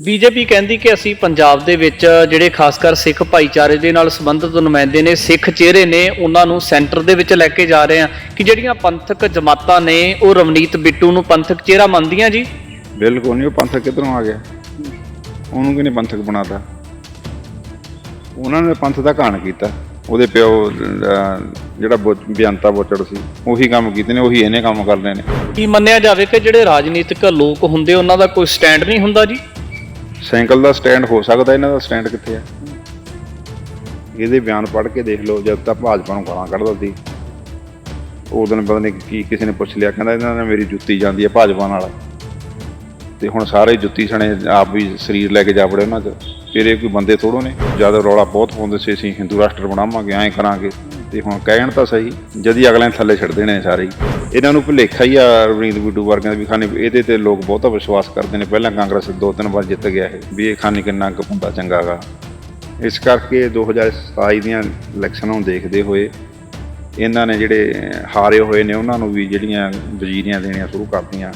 BJP ਕਹਿੰਦੀ ਕਿ ਅਸੀਂ ਪੰਜਾਬ ਦੇ ਵਿੱਚ ਜਿਹੜੇ ਖਾਸ ਕਰ ਸਿੱਖ ਭਾਈਚਾਰੇ ਦੇ ਨਾਲ ਸੰਬੰਧਿਤ ਨੁਮਾਇੰਦੇ ਨੇ ਸਿੱਖ ਚਿਹਰੇ ਨੇ ਉਹਨਾਂ ਨੂੰ ਸੈਂਟਰ ਦੇ ਵਿੱਚ ਲੈ ਕੇ ਜਾ ਰਹੇ ਆ ਕਿ ਜਿਹੜੀਆਂ ਪੰਥਕ ਜਮਾਤਾਂ ਨੇ ਉਹ ਰਵਨੀਤ ਬਿੱਟੂ ਨੂੰ ਪੰਥਕ ਚਿਹਰਾ ਮੰਨਦੀਆਂ ਜੀ? ਬਿਲਕੁਲ ਨਹੀਂ ਉਹ ਪੰਥਕ ਕਿੱਧਰੋਂ ਆ ਗਿਆ? ਉਹਨੂੰ ਕਿਹਨੇ ਪੰਥਕ ਬਣਾਤਾ? ਉਹਨਾਂ ਨੇ ਪੰਥ ਦਾ ਘਾਣ ਕੀਤਾ। ਉਹਦੇ ਪਿਓ ਜਿਹੜਾ ਬੋ- ਬਿਆੰਤਾ ਬੋਚੜ ਸੀ ਉਹੀ ਕੰਮ ਕੀਤੇ ਨੇ ਉਹੀ ਇਹਨੇ ਕੰਮ ਕਰਨੇ ਨੇ। ਕੀ ਮੰਨਿਆ ਜਾਵੇ ਕਿ ਜਿਹੜੇ ਰਾਜਨੀਤਿਕ ਲੋਕ ਹੁੰਦੇ ਉਹਨਾਂ ਦਾ ਕੋਈ ਸਟੈਂਡ ਨਹੀਂ ਹੁੰਦਾ ਜੀ? ਸਾਈਕਲ ਦਾ ਸਟੈਂਡ ਹੋ ਸਕਦਾ, ਇਹਨਾਂ ਦਾ ਸਟੈਂਡ ਕਿੱਥੇ ਹੈ ਇਹਦੇ ਬਿਆਨ ਪੜ੍ਹ ਕੇ ਦੇਖ ਲਓ, ਜਦ ਤਾਂ ਭਾਜਪਾ ਨੂੰ ਗਾਲਾਂ ਕੱਢਦਾ ਸੀ ਉਹ ਦਿਨ ਪਤਾ ਨਹੀਂ ਕੀ ਕਿਸੇ ਨੇ ਪੁੱਛ ਲਿਆ, ਕਹਿੰਦਾ ਇਹਨਾਂ ਨੇ ਮੇਰੀ ਜੁੱਤੀ ਜਾਂਦੀ ਹੈ ਭਾਜਪਾ ਨਾਲ। ਤੇ ਹੁਣ ਸਾਰੇ ਜੁੱਤੀ ਸਣੇ, ਆਪ ਵੀ ਸਰੀਰ ਲੈ ਕੇ ਜਾ ਬੜੇ ਉਹਨਾਂ 'ਚ। ਫਿਰ ਇਹ ਕੋਈ ਬੰਦੇ ਥੋੜੋ ਨੇ ਜਦ ਰੌਲਾ ਬਹੁਤ ਪਾਉਂਦੇ ਸੀ, ਅਸੀਂ ਹਿੰਦੂ ਰਾਸ਼ਟਰ ਬਣਾਵਾਂਗੇ, ਐਂ ਕਰਾਂਗੇ। ਤੇ ਹੁਣ ਕਹਿਣ ਤਾਂ ਸਹੀ, ਜਦੀ ਅਗਲੇ ਥੱਲੇ ਛੱਡ ਦੇਣੇ ਸਾਰੇ ਹੀ। ਇਹਨਾਂ ਨੂੰ ਭੁਲੇਖਾ ਹੀ ਆ ਰਵਨੀਤ ਬਿੱਟੂ ਵਰਗਿਆਂ ਦਾ ਵੀ ਖਾਨੀ ਇਹਦੇ ਤੇ ਲੋਕ ਬਹੁਤਾ ਵਿਸ਼ਵਾਸ ਕਰਦੇ ਨੇ। ਪਹਿਲਾਂ ਕਾਂਗਰਸ ਦੋ ਤਿੰਨ ਵਾਰ ਜਿੱਤ ਗਿਆ ਇਹ, ਵੀ ਇਹ ਖਾਨੀ ਕਿੰਨਾ ਕੁ ਬੰਦਾ ਚੰਗਾ ਗਾ। ਇਸ ਕਰਕੇ 2027 ਦੀਆਂ ਇਲੈਕਸ਼ਨਾਂ ਨੂੰ ਦੇਖਦੇ ਹੋਏ, ਇਹਨਾਂ ਨੇ ਜਿਹੜੇ ਹਾਰੇ ਹੋਏ ਨੇ, ਉਹਨਾਂ ਨੂੰ ਵੀ ਜਿਹੜੀਆਂ ਵਜ਼ੀਰੀਆਂ ਦੇਣੀਆਂ ਸ਼ੁਰੂ ਕਰਤੀਆਂ।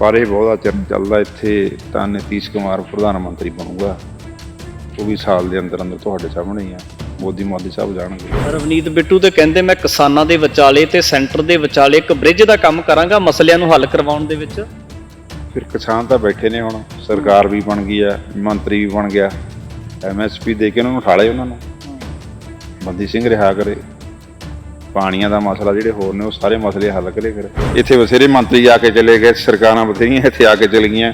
ਪਰ ਇਹ ਬਹੁਤਾ ਚਿਰ ਚੱਲਦਾ, ਇੱਥੇ ਤਾਂ ਨਤੀਸ਼ ਕੁਮਾਰ ਪ੍ਰਧਾਨ ਮੰਤਰੀ ਬਣੂਗਾ। ਉਹ ਵੀ ਸਾਲ ਦੇ ਅੰਦਰ ਅੰਦਰ ਤੁਹਾਡੇ ਸਾਹਮਣੇ ਹੀ ਆ। ਮੋਦੀ ਮੋਦੀ ਸਾਹਿਬ ਜਾਣਗੇ। ਰਵਨੀਤ ਬਿੱਟੂ ਤੇ ਕਹਿੰਦੇ ਮੈਂ ਕਿਸਾਨਾਂ ਦੇ ਵਿਚਾਲੇ ਤੇ ਸੈਂਟਰ ਦੇ ਵਿਚਾਲੇ ਇੱਕ ਬ੍ਰਿਜ ਦਾ ਕੰਮ ਕਰਾਂਗਾ ਮਸਲਿਆਂ ਨੂੰ ਹੱਲ ਕਰਵਾਉਣ ਦੇ ਵਿੱਚ। ਫਿਰ ਕਿਸਾਨ ਤਾਂ ਬੈਠੇ ਨੇ ਹੁਣ ਸਰਕਾਰ ਵੀ ਬਣ ਗਈ ਆ ਮੰਤਰੀ ਵੀ ਬਣ ਗਿਆ ਐਮਐਸਪੀ ਦੇ ਕੇ ਉਹਨਾਂ ਨੂੰ ਠਾਲੇ ਉਹਨਾਂ ਨੂੰ। ਬੰਦੀ ਸਿੰਘ ਰਿਹਾ ਕਰੇ ਪਾਣੀਆਂ ਦਾ ਮਸਲਾ ਜਿਹੜੇ ਹੋਰ ਨੇ ਉਹ ਸਾਰੇ ਮਸਲੇ ਹੱਲ ਕਰੇ ਫਿਰ। ਇੱਥੇ ਬਥੇਰੇ ਮੰਤਰੀ ਆ ਕੇ ਚਲੇ ਗਏ ਸਰਕਾਰਾਂ ਬਥੇਰੀਆਂ ਇੱਥੇ ਆ ਕੇ ਚਲ ਗਈਆਂ।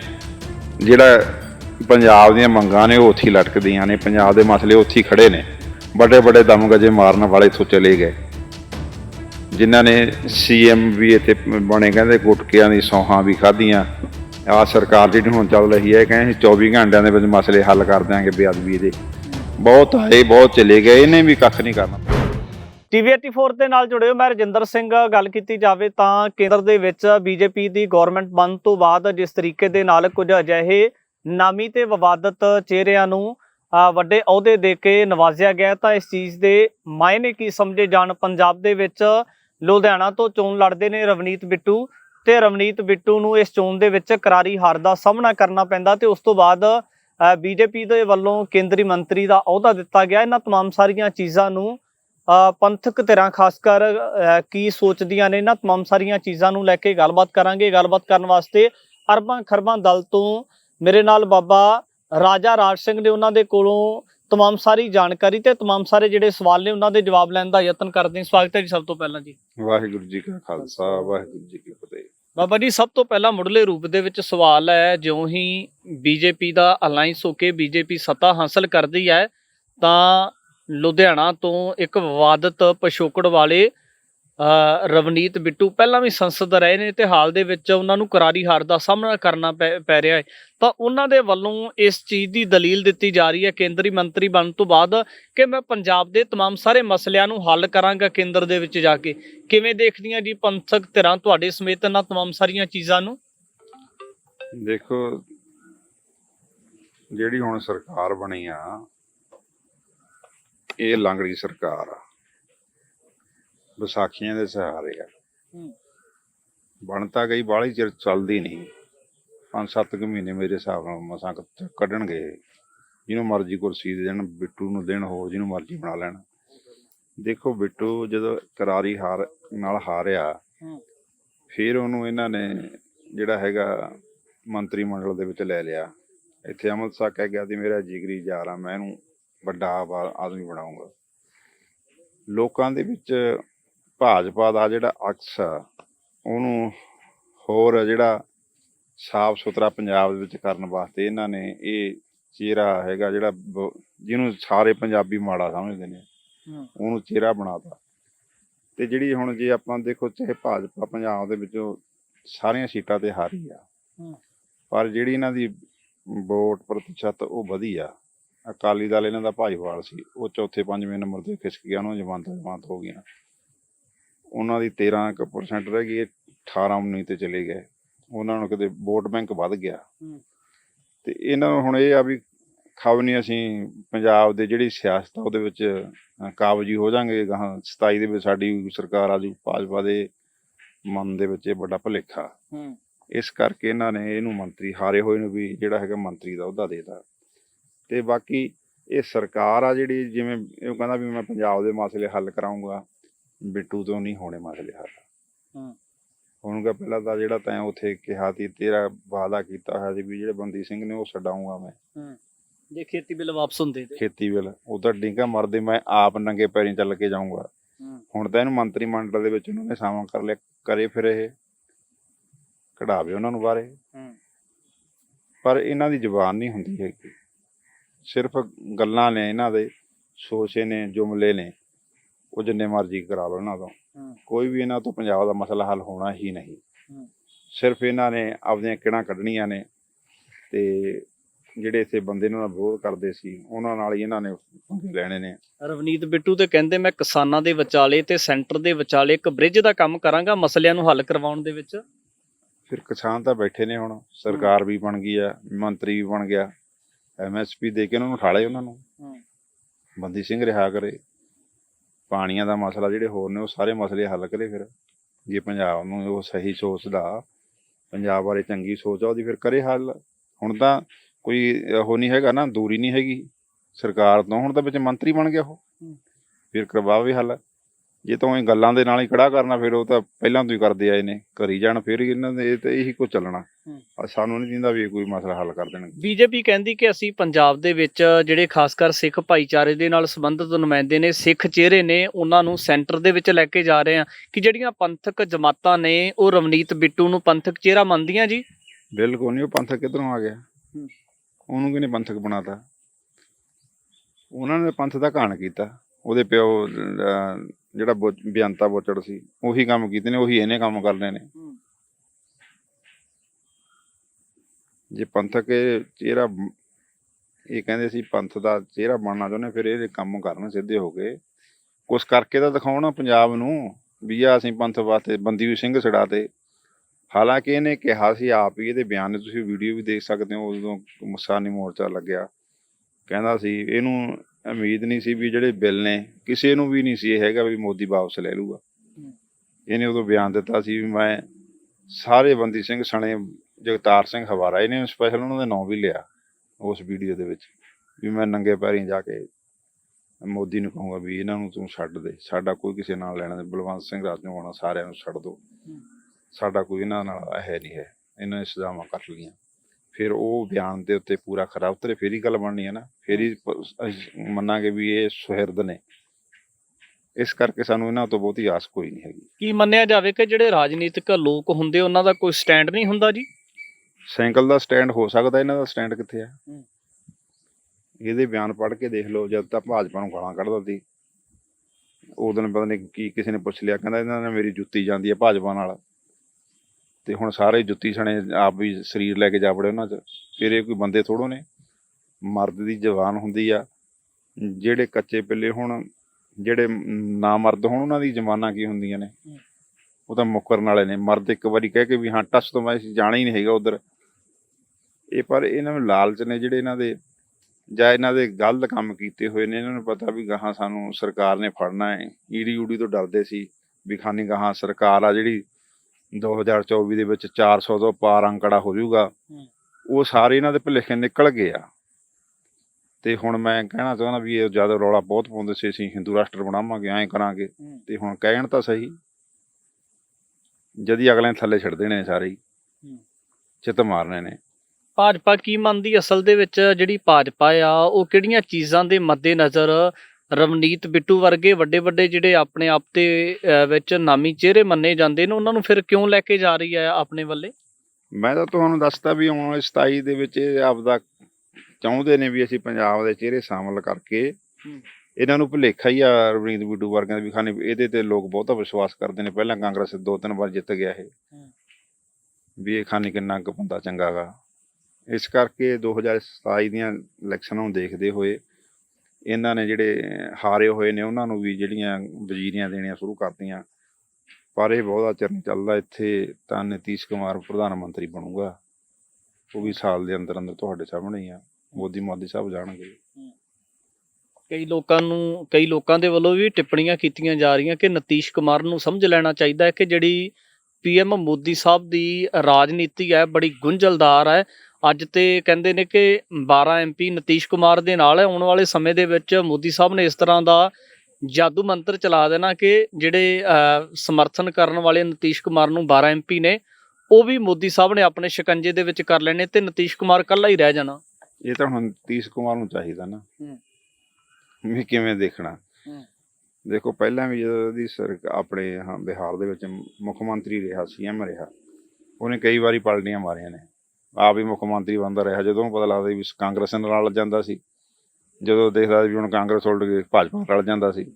ਜਿਹੜਾ ਪੰਜਾਬ ਦੀਆਂ ਮੰਗਾਂ ਨੇ ਉਹ ਉੱਥੇ ਲਟਕਦੀਆਂ ਨੇ ਪੰਜਾਬ ਦੇ ਮਸਲੇ ਉੱਥੇ ਖੜੇ ਨੇ। ਵੱਡੇ ਵੱਡੇ ਦਮਗਜੇ ਮਾਰਨ ਵਾਲੇ ਇੱਥੋਂ ਚਲੇ ਗਏ। ਜਿਨ੍ਹਾਂ ਨੇ ਸੀਐਮ ਵੀ ਇੱਥੇ ਬਣੇ, ਕਹਿੰਦੇ ਗੁਟਕਿਆਂ ਦੀ ਸੌਹਾਂ ਵੀ ਖਾਧੀਆਂ। ਆ ਸਰਕਾਰ ਜਿਹੜੀ ਹੁਣ ਚੱਲ ਰਹੀ ਹੈ, ਕਹਿੰਦੇ 24 ਘੰਟਿਆਂ ਦੇ ਵਿੱਚ ਮਸਲੇ ਹੱਲ ਕਰ ਦਿਆਂਗੇ ਬੇਅਦਬੀ ਦੇ। ਬਹੁਤ ਆਏ, ਬਹੁਤ ਚਲੇ ਗਏ, ਇਹਨੇ ਵੀ ਕੱਖ ਨਹੀਂ ਕਰਨਾ। ਟੀਵੀ 84 ਦੇ ਨਾਲ ਜੁੜੇ ਹੋ ਮੈਂ ਰਜਿੰਦਰ ਸਿੰਘ, ਗੱਲ ਕੀਤੀ ਜਾਵੇ ਤਾਂ ਕੇਂਦਰ ਦੇ ਵਿੱਚ ਬੀਜੇਪੀ ਦੀ ਗਵਰਨਮੈਂਟ ਬਣ ਤੋਂ ਬਾਅਦ ਜਿਸ ਤਰੀਕੇ ਦੇ ਨਾਲ ਕੁਝ ਅਜਿਹੇ ਨਾਮੀ ਤੇ ਵਿਵਾਦਤ ਚਿਹਰਿਆਂ ਨੂੰ ਵੱਡੇ ਅਹੁਦੇ ਦੇ ਕੇ ਨਵਾਜ਼ਿਆ ਗਿਆ ਤਾਂ ਇਸ ਚੀਜ਼ ਦੇ ਮਾਇਨੇ ਕੀ ਸਮਝੇ ਜਾਣ ਪੰਜਾਬ ਦੇ ਵਿੱਚ ਲੁਧਿਆਣਾ ਤੋਂ ਚੋਣ ਲੜਦੇ ਨੇ ਰਵਨੀਤ ਬਿੱਟੂ ਤੇ ਰਵਨੀਤ ਬਿੱਟੂ ਨੂੰ ਇਸ ਚੋਣ ਦੇ ਵਿੱਚ ਕਰਾਰੀ ਹਾਰ ਦਾ ਸਾਹਮਣਾ ਕਰਨਾ ਪੈਂਦਾ ਤੇ ਉਸ ਤੋਂ ਬਾਅਦ ਬੀਜੇਪੀ ਦੇ ਵੱਲੋਂ ਕੇਂਦਰੀ ਮੰਤਰੀ ਦਾ ਅਹੁਦਾ ਦਿੱਤਾ ਗਿਆ ਇਹਨਾਂ तमाम ਸਾਰੀਆਂ ਚੀਜ਼ਾਂ ਨੂੰ ਅ, ਪੰਥਕ ਧਿਰਾਂ ਖਾਸ ਕਰ ਅ, ਕੀ ਸੋਚਦੀਆਂ ਨੇ ਇਹਨਾਂ तमाम ਸਾਰੀਆਂ ਚੀਜ਼ਾਂ ਨੂੰ ਲੈ ਕੇ ਗੱਲਬਾਤ ਕਰਾਂਗੇ ਗੱਲਬਾਤ ਕਰਨ ਵਾਸਤੇ ਅਰਬਾਂ ਖਰਬਾਂ ਦਲ ਤੋਂ ਮੇਰੇ ਨਾਲ ਬਾਬਾ ਰਾਜਾ ਰਾਜ ਸਿੰਘ ਨੇ ਉਹਨਾਂ ਦੇ ਕੋਲੋਂ तमाम ਸਾਰੀ ਜਾਣਕਾਰੀ ਤੇ तमाम ਸਾਰੇ ਜਿਹੜੇ ਸਵਾਲ ਨੇ ਉਹਨਾਂ ਦੇ ਜਵਾਬ ਲੈਣ ਦਾ ਯਤਨ ਕਰਦੇ ਹਾਂ ਸਵਾਗਤ ਹੈ ਜੀ ਸਭ ਤੋਂ ਪਹਿਲਾਂ ਜੀ ਵਾਹਿਗੁਰੂ ਜੀ ਕਾ ਖਾਲਸਾ ਵਾਹਿਗੁਰੂ ਜੀ ਕੀ ਫਤਿਹ ਬਾਬਾ ਜੀ ਸਭ ਤੋਂ ਪਹਿਲਾਂ ਮੁੱਢਲੇ ਰੂਪ ਦੇ ਵਿੱਚ ਸਵਾਲ ਹੈ ਜਿਉਂ ਹੀ ਬੀਜੇਪੀ ਦਾ ਅਲਾਈਅੰਸ ਹੋ ਕੇ ਬੀਜੇਪੀ ਸੱਤਾ ਹਾਸਲ ਕਰਦੀ ਹੈ ਤਾਂ ਲੁਧਿਆਣਾ ਤੋਂ ਇੱਕ ਵਿਵਾਦਤ ਪਿਛੋਕੜ ਵਾਲੇ ਅ, ਰਵਨੀਤ ਬਿੱਟੂ ਪਹਿਲਾਂ ਵੀ ਸੰਸਦ ਰਹੇ ਨੇ ਤੇ ਹਾਲ ਦੇ ਵਿੱਚ ਉਹਨਾਂ ਨੂੰ ਕਰਾਰੀ ਹਾਰ ਦਾ ਸਾਹਮਣਾ ਕਰਨਾ ਪੈ ਪੈ ਰਿਹਾ ਹੈ ਤਾਂ ਉਹਨਾਂ ਦੇ ਵੱਲੋਂ ਇਸ ਚੀਜ਼ ਦੀ ਦਲੀਲ ਦਿੱਤੀ ਜਾ ਰਹੀ ਹੈ ਕੇਂਦਰੀ ਮੰਤਰੀ ਬਣਨ ਤੋਂ ਬਾਅਦ ਕਿ ਮੈਂ ਪੰਜਾਬ ਦੇ तमाम ਸਾਰੇ ਮਸਲਿਆਂ ਨੂੰ ਹੱਲ ਕਰਾਂਗਾ ਕੇਂਦਰ ਦੇ ਵਿੱਚ ਜਾ ਕੇ ਕਿਵੇਂ ਦੇਖਦੀਆਂ ਜੀ ਪੰਥਕ ਧਿਰਾਂ ਤੁਹਾਡੇ ਸਮੇਤ ਇਹਨਾਂ तमाम ਸਾਰੀਆਂ ਚੀਜ਼ਾਂ ਨੂੰ ਦੇਖੋ ਜਿਹੜੀ ਹੁਣ ਸਰਕਾਰ ਬਣੀ ਆ ਇਹ ਲੰਗੜੀ ਸਰਕਾਰ ਆ ਵਿਸਾਖੀਆਂ ਦੇ ਸਹਾਰੇ ਆ। ਹੂੰ। ਬਣ ਤਾਂ ਗਈ ਬਾਹਲੀ ਚਿਰ ਚੱਲਦੀ ਨਹੀਂ। ਪੰਜ ਸੱਤ ਕੁ ਮਹੀਨੇ ਮੇਰੇ ਹਿਸਾਬ ਨਾਲ ਮਸਾਂ ਕੱਢ- ਕੱਢਣਗੇ। ਜਿਹਨੂੰ ਮਰਜ਼ੀ ਕੁਰਸੀ ਦੇ ਦੇਣ ਬਿੱਟੂ ਨੂੰ ਦੇਣ ਹੋਰ ਜਿਹਨੂੰ ਮਰਜ਼ੀ ਬਣਾ ਲੈਣ। ਦੇਖੋ ਬਿੱਟੂ ਜਦੋਂ ਕਰਾਰੀ ਹਾਰ ਨਾਲ ਹਾਰਿਆ ਹੂੰ। ਫਿਰ ਉਹਨੂੰ ਇਹਨਾਂ ਨੇ ਜਿਹੜਾ ਹੈਗਾ ਮੰਤਰੀ ਮੰਡਲ ਦੇ ਵਿੱਚ ਲੈ ਲਿਆ। ਇੱਥੇ ਅਮਿਤ ਕਹਿ ਗਿਆ ਸੀ ਮੇਰਾ ਜਿਗਰੀ ਯਾਰ ਆ ਮੈਂ ਇਹਨੂੰ ਵੱਡਾ ਆਦਮੀ ਬਣਾਉਂਗਾ ਲੋਕਾਂ ਦੇ ਵਿੱਚ ਭਾਜਪਾ ਦਾ ਜਿਹੜਾ ਅਕਸ ਆ ਉਹਨੂੰ ਹੋਰ ਜਿਹੜਾ ਸਾਫ਼ ਸੁਥਰਾ ਪੰਜਾਬ ਦੇ ਵਿੱਚ ਕਰਨ ਵਾਸਤੇ ਇਹਨਾਂ ਨੇ ਇਹ ਚਿਹਰਾ ਹੈਗਾ ਜਿਹੜਾ ਜਿਹਨੂੰ ਸਾਰੇ ਪੰਜਾਬੀ ਮਾੜਾ ਸਮਝਦੇ ਨੇ। ਉਹਨੂੰ ਚਿਹਰਾ ਬਣਾਤਾ ਤੇ ਜਿਹੜੀ ਹੁਣ ਜੇ ਆਪਾਂ ਦੇਖੋ ਚਾਹੇ ਭਾਜਪਾ ਪੰਜਾਬ ਦੇ ਵਿੱਚੋਂ ਸਾਰੀਆਂ ਸੀਟਾਂ ਤੇ ਹਾਰੀ ਆ। ਪਰ ਜਿਹੜੀ ਇਹਨਾਂ ਦੀ ਵੋਟ ਪ੍ਰਤੀਸ਼ਤ ਉਹ ਵਧੀ ਆ ਅਕਾਲੀ ਦਲ ਇਹਨਾਂ ਦਾ ਭਾਈਵਾਲ ਸੀ ਉਹ ਚੌਥੇ ਪੰਜਵੇਂ ਨੰਬਰ ਤੇ ਖਿਸਕ ਗਿਆ ਉਹਨਾਂ ਜਮਾਨਤ ਜਮਾਨਤ ਹੋ ਗਈਆਂ ਉਹਨਾਂ ਦੀ 13% ਰਹਿ ਗਈ ਇਹ 18 19 ਤੇ ਚਲੇ ਗਏ। ਉਹਨਾਂ ਨੂੰ ਕਿਤੇ ਵੋਟ ਬੈਂਕ ਵੱਧ ਗਿਆ। ਤੇ ਇਹਨਾਂ ਨੂੰ ਹੁਣ ਇਹ ਆ ਵੀ ਖਬ ਨਹੀਂ ਅਸੀਂ ਪੰਜਾਬ ਦੇ ਜਿਹੜੀ ਸਿਆਸਤ ਆ ਉਹਦੇ ਵਿੱਚ ਕਾਬਜੀ ਹੋ ਜਾਾਂਗੇ ਗਾਹਾਂ 27 ਦੇ ਵਿੱਚ ਸਾਡੀ ਸਰਕਾਰ ਆ ਜੂ ਭਾਜਪਾ ਦੇ ਮਨ ਦੇ ਵਿੱਚ ਇਹ ਵੱਡਾ ਭੁਲੇਖਾ। ਇਸ ਕਰਕੇ ਇਹਨਾਂ ਨੇ ਇਹਨੂੰ ਮੰਤਰੀ ਹਾਰੇ ਹੋਏ ਨੂੰ ਵੀ ਜਿਹੜਾ ਹੈਗਾ ਮੰਤਰੀ ਦਾ ਅਹੁਦਾ ਦੇਤਾ। ਤੇ ਬਾਕੀ ਇਹ ਸਰਕਾਰ ਆ ਜਿਹੜੀ ਜਿਵੇਂ ਇਹ ਕਹਿੰਦਾ ਵੀ ਮੈਂ ਪੰਜਾਬ ਦੇ ਮਸਲੇ ਹੱਲ ਕਰਾਉਂਗਾ ਬਿੱਟੂ ਤੋਂ ਨਹੀਂ ਹੋਣੇ ਮਸਲੇ ਹੱਲ ਹੂੰ। ਹੁਣ ਕਾ ਪਹਿਲਾਂ ਤਾਂ ਜਿਹੜਾ ਤੈਂ ਉੱਥੇ ਕਿਹਾ ਸੀ ਤੇਰਾ ਵਾਅਦਾ ਕੀਤਾ ਹੋਇਆ ਸੀ ਵੀ ਜਿਹੜੇ ਬੰਦੀ ਸਿੰਘ ਨੇ ਉਹ ਛਡਾਊਂਗਾ ਮੈਂ। ਜੇ ਖੇਤੀ ਬਿੱਲ ਵਾਪਸ ਹੁੰਦੇ ਤੇ। ਖੇਤੀ ਵੇਲੇ ਉਧਰ ਡਿੰਗਾ ਮਰਦੇ ਮੈਂ ਆਪ ਨੰਗੇ ਪੈਰੀਂ ਚੱਲ ਕੇ ਜਾਊਂਗਾ। ਹੁਣ ਤਾਂ ਇਹਨੂੰ ਮੰਤਰੀ ਮੰਡਲ ਦੇ ਵਿੱਚ ਉਹਨਾਂ ਨੇ ਸ਼ਾਮਲ ਕਰ ਲਿਆ ਕਰੇ ਫਿਰ ਇਹ। ਕਢਾਵੇ ਉਹਨਾਂ ਨੂੰ ਬਾਹਰੇ। ਪਰ ਇਹਨਾਂ ਦੀ ਜ਼ੁਬਾਨ ਨਹੀਂ ਹੁੰਦੀ ਹੈਗੀ। ਸਿਰਫ ਗੱਲਾਂ ਨੇ ਇਹਨਾਂ ਦੇ ਸੋਚੇ ਨੇ ਜੁਮਲੇ ਨੇ। ਉਹ ਜਿੰਨੇ ਮਰਜ਼ੀ ਕਰਾ ਲਓ ਇਹਨਾਂ ਤੋਂ। ਕੋਈ ਵੀ ਇਹਨਾਂ ਤੋਂ ਪੰਜਾਬ ਦਾ ਮਸਲਾ ਹੱਲ ਹੋਣਾ ਹੀ ਨਹੀਂ। ਸਿਰਫ ਇਹਨਾਂ ਨੇ ਆਪਦੀਆਂ ਕਿਹੜਾਂ ਕੱਢਣੀਆਂ ਨੇ ਤੇ ਜਿਹੜੇ ਇੱਥੇ ਬੰਦੇ ਦਾ ਵਿਰੋਧ ਕਰਦੇ ਸੀ ਉਹਨਾਂ ਨਾਲ ਹੀ ਇਹਨਾਂ ਨੇ ਪੰਗੇ ਲੈਣੇ ਨੇ ਰਵਨੀਤ ਬਿੱਟੂ ਤੇ ਕਹਿੰਦੇ ਮੈਂ ਕਿਸਾਨਾਂ ਦੇ ਵਿਚਾਲੇ ਤੇ ਸੈਂਟਰ ਦੇ ਵਿਚਾਲੇ ਇੱਕ ਬ੍ਰਿਜ ਦਾ ਕੰਮ ਕਰਾਂਗਾ ਮਸਲਿਆਂ ਨੂੰ ਹੱਲ ਕਰਵਾਉਣ ਦੇ ਵਿੱਚ ਫਿਰ ਕਿਸਾਨ ਤਾਂ ਬੈਠੇ ਨੇ ਹੁਣ ਸਰਕਾਰ ਵੀ ਬਣ ਗਈ ਆ ਮੰਤਰੀ ਵੀ ਬਣ ਗਿਆ ਐਮਐਸਪੀ ਦੇ ਕੇ ਉਹਨਾਂ ਨੂੰ ਠਾਲੇ ਉਹਨਾਂ ਨੂੰ ਹੂੰ। ਬੰਦੀ ਸਿੰਘ ਰਿਹਾ ਕਰੇ ਪਾਣੀਆਂ ਦਾ ਮਸਲਾ ਜਿਹੜੇ ਹੋਰ ਨੇ ਉਹ ਸਾਰੇ ਮਸਲੇ ਹੱਲ ਕਰੇ ਫਿਰ। ਜੇ ਪੰਜਾਬ ਨੂੰ ਉਹ ਸਹੀ ਸੋਚਦਾ ਪੰਜਾਬ ਬਾਰੇ ਚੰਗੀ ਸੋਚ ਆ ਉਹਦੀ ਫਿਰ ਕਰੇ ਹੱਲ। ਹੁਣ ਤਾਂ ਕੋਈ ਉਹ ਨਹੀਂ ਹੈਗਾ ਨਾ ਦੂਰੀ ਨਹੀਂ ਹੈਗੀ। ਸਰਕਾਰ ਤੋਂ ਹੁਣ ਤਾਂ ਵਿੱਚ ਮੰਤਰੀ ਬਣ ਗਿਆ ਉਹ। ਫਿਰ ਕਰਵਾਵੇ ਹੱਲ। ਜੇ ਤਾਂ ਉਹ ਗੱਲਾਂ ਦੇ ਨਾਲ ਹੀ ਖੜਾ ਕਰਨਾ ਫਿਰ ਉਹ ਤਾਂ ਪਹਿਲਾਂ ਤੋਂ ਹੀ ਕਰਦੇ ਆਏ ਨੇ। ਕਰੀ ਜਾਣ ਫਿਰ ਇਹਨਾਂ ਦੇ ਇਹ ਤਾਂ ਇਹੀ ਕੁਝ ਚੱਲਣਾ। ਆ ਸਾਨੂੰ ਨਹੀਂ ਦਿੰਦਾ ਵੀ ਕੋਈ ਮਸਲਾ ਹੱਲ ਕਰ ਦੇਣਗੇ ਬੀਜੇਪੀ ਕਹਿੰਦੀ ਕਿ ਅਸੀਂ ਪੰਜਾਬ ਦੇ ਵਿੱਚ ਜਿਹੜੇ ਖਾਸ ਕਰ ਸਿੱਖ ਭਾਈਚਾਰੇ ਦੇ ਨਾਲ ਸੰਬੰਧਿਤ ਨੁਮਾਇੰਦੇ ਨੇ ਸਿੱਖ ਚਿਹਰੇ ਨੇ ਉਹਨਾਂ ਨੂੰ ਸੈਂਟਰ ਦੇ ਵਿੱਚ ਲੈ ਕੇ ਜਾ ਰਹੇ ਆ ਕਿ ਜਿਹੜੀਆਂ ਪੰਥਕ ਜਮਾਤਾਂ ਨੇ ਉਹ ਰਵਨੀਤ ਬਿੱਟੂ ਨੂੰ ਪੰਥਕ ਚਿਹਰਾ ਮੰਨਦੀਆਂ ਜੀ? ਬਿਲਕੁਲ ਨਹੀਂ ਉਹ ਪੰਥਕ ਕਿੱਧਰੋਂ ਆ ਗਿਆ। ਉਹਨੂੰ ਕਿਹਨੇ ਪੰਥਕ ਬਣਾਤਾ? ਉਹਨਾਂ ਨੇ ਪੰਥ ਦਾ ਘਾਣ ਕੀਤਾ। ਉਹਦੇ ਪਿਓ ਜਿਹੜਾ ਬਿਆੰਤਾ ਬੋਚੜ ਸੀ ਉਹੀ ਕੰਮ ਕੀਤੇ ਨੇ ਉਹੀ ਇਹਨੇ ਕੰਮ ਕਰਨੇ ਨੇ। ਜੇ ਪੰਥਕ ਚਿਹਰਾ ਇਹ ਕਹਿੰਦੇ ਸੀ ਪੰਥ ਦਾ ਚਿਹਰਾ ਬਣਨਾ ਚਾਹੁੰਦੇ ਫਿਰ ਇਹਦੇ ਕੰਮ ਕਰਨ ਸਿੱਧੇ ਹੋ ਗਏ। ਕੁਛ ਕਰਕੇ ਤਾਂ ਦਿਖਾਉਣਾ ਪੰਜਾਬ ਨੂੰ ਵੀ ਆ ਅਸੀਂ ਪੰਥ ਵਾਸਤੇ ਬੰਦੀ ਵੀ ਸਿੰਘ ਛੜਾਤੇ ਹਾਲਾਂਕਿ ਇਹਨੇ ਕਿਹਾ ਸੀ ਆਪ ਹੀ ਇਹਦੇ ਬਿਆਨ ਤੁਸੀਂ ਵੀਡੀਓ ਵੀ ਦੇਖ ਸਕਦੇ ਹੋ ਉਦੋਂ ਮੁਸਾਨੀ ਮੋਰਚਾ ਲੱਗਿਆ। ਕਹਿੰਦਾ ਸੀ ਇਹਨੂੰ ਉਮੀਦ ਨਹੀਂ ਸੀ ਵੀ ਜਿਹੜੇ ਬਿੱਲ ਨੇ ਕਿਸੇ ਨੂੰ ਵੀ ਨਹੀਂ ਸੀ ਇਹ ਹੈਗਾ ਵੀ ਮੋਦੀ ਵਾਪਸ ਲੈ ਲੂਗਾ ਇਹਨੇ ਉਦੋਂ ਬਿਆਨ ਦਿੱਤਾ ਸੀ ਵੀ ਮੈਂ ਸਾਰੇ ਬੰਦੀ ਸਿੰਘ ਸਣੇ ਜਗਤਾਰ ਸਿੰਘ ਹਵਾਰਾ ਇਹਨੇ ਸਪੈਸ਼ਲ ਉਹਨਾਂ ਦਾ ਨਾਮ ਵੀ ਲਿਆ ਉਸ ਵੀਡੀਓ ਦੇ ਵਿੱਚ ਵੀ ਮੈਂ ਨੰਗੇ ਪੈਰੀਂ ਜਾ ਕੇ ਮੋਦੀ ਨੂੰ ਕਹੂੰਗਾ ਵੀ ਇਹਨਾਂ ਨੂੰ ਤੂੰ ਛੱਡ ਦੇ ਸਾਡਾ ਕੋਈ ਕਿਸੇ ਨਾਲ ਲੈਣਾ ਨਹੀਂ ਬਲਵੰਤ ਸਿੰਘ ਰਾਜੂ ਆਉਣਾ ਸਾਰਿਆਂ ਨੂੰ ਛੱਡ ਦੋ। ਸਾਡਾ ਕੋਈ ਇਹਨਾਂ ਨਾਲ ਹੈ ਨਹੀਂ ਹੈ ਇਹਨਾਂ ਨੇ ਸਜ਼ਾਵਾਂ ਕੱਟ ਲਈਆਂ। ਫਿਰ ਉਹ ਬਿਆਨ ਦੇ ਉੱਤੇ ਪੂਰਾ ਖਰਾ ਉਤਰੇ ਫੇਰ ਹੀ ਗੱਲ ਬਣਨੀ ਹੈ ਨਾ ਫੇਰ ਹੀ ਮੰਨਾਂਗੇ ਵੀ ਇਹ ਸੁਹਿਰਦ ਨੇ। ਇਸ ਕਰਕੇ ਸਾਨੂੰ ਇਹਨਾਂ ਤੋਂ ਬਹੁਤੀ ਆਸ ਕੋਈ ਨਹੀਂ ਹੈਗੀ। ਕੀ ਮੰਨਿਆ ਜਾਵੇ ਕਿ ਜਿਹੜੇ ਰਾਜਨੀਤਿਕ ਲੋਕ ਹੁੰਦੇ ਉਹਨਾਂ ਦਾ ਕੋਈ ਸਟੈਂਡ ਨਹੀਂ ਹੁੰਦਾ ਜੀ? ਸਾਈਕਲ ਦਾ ਸਟੈਂਡ ਹੋ ਸਕਦਾ ਇਹਨਾਂ ਦਾ ਸਟੈਂਡ ਕਿੱਥੇ ਆ। ਇਹਦੇ ਬਿਆਨ ਪੜ੍ਹ ਕੇ ਦੇਖ ਲਓ ਜਦ ਤੱਕ ਭਾਜਪਾ ਨੂੰ ਗਾਲਾਂ ਕੱਢਦਾ ਸੀ ਉਦੋਂ ਪਤਾ ਨਹੀਂ ਕੀ ਕਿਸੇ ਨੇ ਪੁੱਛ ਲਿਆ ਕਹਿੰਦਾ ਇਹਨਾਂ ਨੇ ਮੇਰੀ ਜੁੱਤੀ ਜਾਂਦੀ ਹੈ ਭਾਜਪਾ ਨਾਲ। ਤੇ ਹੁਣ ਸਾਰੇ ਜੁੱਤੀ ਸਣੇ ਆਪ ਵੀ ਸਰੀਰ ਲੈ ਕੇ ਜਾ ਵੜੇ ਉਹਨਾਂ 'ਚ। ਫਿਰ ਇਹ ਕੋਈ ਬੰਦੇ ਥੋੜੋ ਨੇ। ਮਰਦ ਦੀ ਜਵਾਨ ਹੁੰਦੀ ਆ। ਜਿਹੜੇ ਕੱਚੇ ਪਿੱਲੇ ਹੁਣ ਜਿਹੜੇ ਨਾ ਮਰਦ ਹੋਣ ਉਹਨਾਂ ਦੀ ਜਮਾਨਾਂ ਕੀ ਹੁੰਦੀਆਂ ਨੇ? ਉਹ ਤਾਂ ਮੁੱਕਰਨ ਵਾਲੇ ਨੇ। ਮਰਦ ਇੱਕ ਵਾਰੀ ਕਹਿ ਕੇ ਵੀ ਹਾਂ ਟੱਚ ਤੋਂ ਮੈਂ ਜਾਣਾ ਹੀ ਨਹੀਂ ਹੈਗਾ ਉਧਰ। ਇਹ ਪਰ ਇਹਨਾਂ ਨੂੰ ਲਾਲਚ ਨੇ ਜਿਹੜੇ ਇਹਨਾਂ ਦੇ ਜਾਂ ਇਹਨਾਂ ਦੇ ਗਲਤ ਕੰਮ ਕੀਤੇ ਹੋਏ ਨੇ ਇਹਨਾਂ ਨੂੰ ਪਤਾ ਵੀ ਗਾਹਾਂ ਸਾਨੂੰ ਸਰਕਾਰ ਨੇ ਫੜਨਾ ਹੈ। ਈਡੀ ਊਡੀ ਤੋਂ ਡਰਦੇ ਸੀ ਵੀ ਖਾਨੀ ਗਾਹਾਂ ਸਰਕਾਰ ਆ ਜਿਹੜੀ 2024 ਦੇ ਵਿੱਚ 400 ਤੋਂ ਪਾਰ ਅੰਕੜਾ ਹੋ ਜਾਊਗਾ ਉਹ ਸਾਰੇ ਇਹਨਾਂ ਦੇ ਭੁਲੇਖੇ ਨਿਕਲ ਗਏ ਆ। ਤੇ ਹੁਣ ਮੈਂ ਕਹਿਣਾ ਚਾਹੁੰਦਾ ਵੀ ਇਹ ਜ਼ਿਆਦਾ ਰੌਲਾ ਬਹੁਤ ਪਾਉਂਦੇ ਸੀ ਅਸੀਂ ਹਿੰਦੂ ਰਾਸ਼ਟਰ ਬਣਾਵਾਂਗੇ ਐਂ ਕਰਾਂਗੇ। ਤੇ ਹੁਣ ਕਹਿਣ ਤਾਂ ਸਹੀ ਜਦੀ ਅਗਲੇ ਥੱਲੇ ਛੱਡ ਦੇਣੇ ਸਾਰੇ ਹੂੰ। ਚਿੱਤ ਮਾਰਨੇ ਨੇ। ਭਾਜਪਾ ਕੀ ਮੰਨਦੀ ਅਸਲ ਦੇ ਵਿੱਚ ਜਿਹੜੀ ਭਾਜਪਾ ਆ ਉਹ ਕਿਹੜੀਆਂ ਚੀਜ਼ਾਂ ਦੇ ਮੱਦੇਨਜ਼ਰ ਰਵਨੀਤ ਬਿੱਟੂ ਵਰਗੇ ਵੱਡੇ ਵੱਡੇ ਜਿਹੜੇ ਆਪਣੇ ਆਪ ਅਹ, ਵਿੱਚ ਨਾਮੀ ਚਿਹਰੇ ਮੰਨੇ ਜਾਂਦੇ ਨੇ ਉਹਨਾਂ ਨੂੰ ਫਿਰ ਕਿਉਂ ਲੈ ਕੇ ਜਾ ਰਹੀ ਹੈ ਆਪਣੇ ਵੱਲੇ ਮੈਂ ਤਾਂ ਤੁਹਾਨੂੰ ਦੱਸਤਾ ਵੀ ਆਉਣ ਵਾਲੇ 27 ਦੇ ਵਿੱਚ ਇਹ ਆਪਦਾ ਚਾਹੁੰਦੇ ਨੇ ਵੀ ਅਸੀਂ ਪੰਜਾਬ ਦੇ ਚਿਹਰੇ ਸ਼ਾਮਲ ਕਰਕੇ। ਇਹਨਾਂ ਨੂੰ ਭੁਲੇਖਾ ਹੀ ਆ ਰਵਨੀਤ ਬਿੱਟੂ ਵਰਗਿਆਂ ਦਾ ਵੀ ਖਾਨੇ ਇਹਦੇ ਤੇ ਲੋਕ ਬਹੁਤਾ ਵਿਸ਼ਵਾਸ ਕਰਦੇ ਨੇ ਪਹਿਲਾਂ ਕਾਂਗਰਸ ਦੋ ਤਿੰਨ ਵਾਰ ਜਿੱਤ ਗਿਆ ਇਹ। ਵੀ ਇਹ ਖਾਨੀ ਕਿੰਨਾ ਕੁ ਬੰਦਾ ਚੰਗਾ ਗਾ ਇਸ ਕਰਕੇ 2027 ਦੀਆਂ ਇਲੈਕਸ਼ਨਾਂ ਨੂੰ ਦੇਖਦੇ ਹੋਏ ਇਹਨਾਂ ਨੇ ਜਿਹੜੇ ਹਾਰੇ ਹੋਏ ਨੇ, ਉਹਨਾਂ ਨੂੰ ਵੀ ਜਿਹੜੀਆਂ ਵਜ਼ੀਰੀਆਂ ਦੇਣੀਆਂ ਸ਼ੁਰੂ ਕਰਤੀਆਂ। ਪਰ ਇਹ ਬਹੁਤਾ ਚਿਰ ਨਹੀਂ ਚੱਲਦਾ, ਇੱਥੇ ਤਾਂ ਨਤੀਸ਼ ਕੁਮਾਰ ਪ੍ਰਧਾਨ ਮੰਤਰੀ ਬਣੂਗਾ। ਉਹ ਵੀ ਸਾਲ ਦੇ ਅੰਦਰ ਅੰਦਰ ਤੁਹਾਡੇ ਸਾਹਮਣੇ ਹੀ ਆ। ਮੋਦੀ ਮੋਦੀ ਸਾਹਿਬ ਜਾਣਗੇ। ਕਈ ਲੋਕਾਂ ਨੂੰ, ਕਈ ਲੋਕਾਂ ਦੇ ਵੱਲੋਂ ਵੀ ਟਿੱਪਣੀਆਂ ਕੀਤੀਆਂ ਜਾ ਰਹੀਆਂ ਕਿ ਨਤੀਸ਼ ਕੁਮਾਰ ਨੂੰ ਸਮਝ ਲੈਣਾ ਚਾਹੀਦਾ ਹੈ ਕਿ ਜਿਹੜੀ ਪੀਐਮ ਮੋਦੀ ਸਾਹਿਬ ਦੀ ਰਾਜਨੀਤੀ ਹੈ, ਬੜੀ ਗੁੰਝਲਦਾਰ ਹੈ। ਅੱਜ ਤੇ ਕਹਿੰਦੇ ਨੇ ਕਿ 12 ਐਮਪੀ ਨਤੀਸ਼ ਕੁਮਾਰ ਦੇ ਨਾਲ ਆਉਣ ਵਾਲੇ ਸਮੇਂ ਦੇ ਵਿੱਚ ਮੋਦੀ ਸਾਹਿਬ ਨੇ ਇਸ ਤਰ੍ਹਾਂ ਦਾ ਜਾਦੂ ਮੰਤਰ ਚਲਾ ਦੇਣਾ ਕਿ ਜਿਹੜੇ ਸਮਰਥਨ ਕਰਨ ਵਾਲੇ ਨਤੀਸ਼ ਕੁਮਾਰ ਨੂੰ 12 ਐਮਪੀ ਨੇ ਉਹ ਵੀ ਮੋਦੀ ਸਾਹਿਬ ਨੇ ਆਪਣੇ ਸ਼ਿਕੰਜੇ ਦੇ ਵਿੱਚ ਕਰ ਲੈਣੇ ਤੇ ਨਤੀਸ਼ ਕੁਮਾਰ ਇਕੱਲਾ ਹੀ ਰਹਿ ਜਾਣਾ ਇਹ ਤਾਂ ਹੁਣ ਤੀਸ਼ ਕੁਮਾਰ ਨੂੰ ਚਾਹੀਦਾ ਨਾ। ਵੀ ਕਿਵੇਂ ਦੇਖਣਾ। ਦੇਖੋ ਪਹਿਲਾਂ ਵੀ ਜਦੋਂ ਉਹਦੀ ਸਰਕਾਰ ਆਪਣੇ ਬਿਹਾਰ ਦੇ ਵਿੱਚ ਮੁੱਖ ਮੰਤਰੀ ਰਿਹਾ ਸੀਐਮ ਰਿਹਾ ਉਹਨੇ ਕਈ ਵਾਰੀ ਪਲਟੀਆਂ ਮਾਰੀਆਂ ਨੇ ਆਪ ਹੀ ਮੁੱਖ ਮੰਤਰੀ ਬਣਦਾ ਰਿਹਾ। ਜਦੋਂ ਪਤਾ ਲੱਗਦਾ ਵੀ ਕਾਂਗਰਸ ਨਾਲ ਜਾਂਦਾ ਸੀ ਜਦੋਂ ਦੇਖਦਾ ਵੀ ਹੁਣ ਕਾਂਗਰਸ ਉਲਟ ਗਈ ਭਾਜਪਾ ਨਾਲ ਰਲ ਜਾਂਦਾ ਸੀ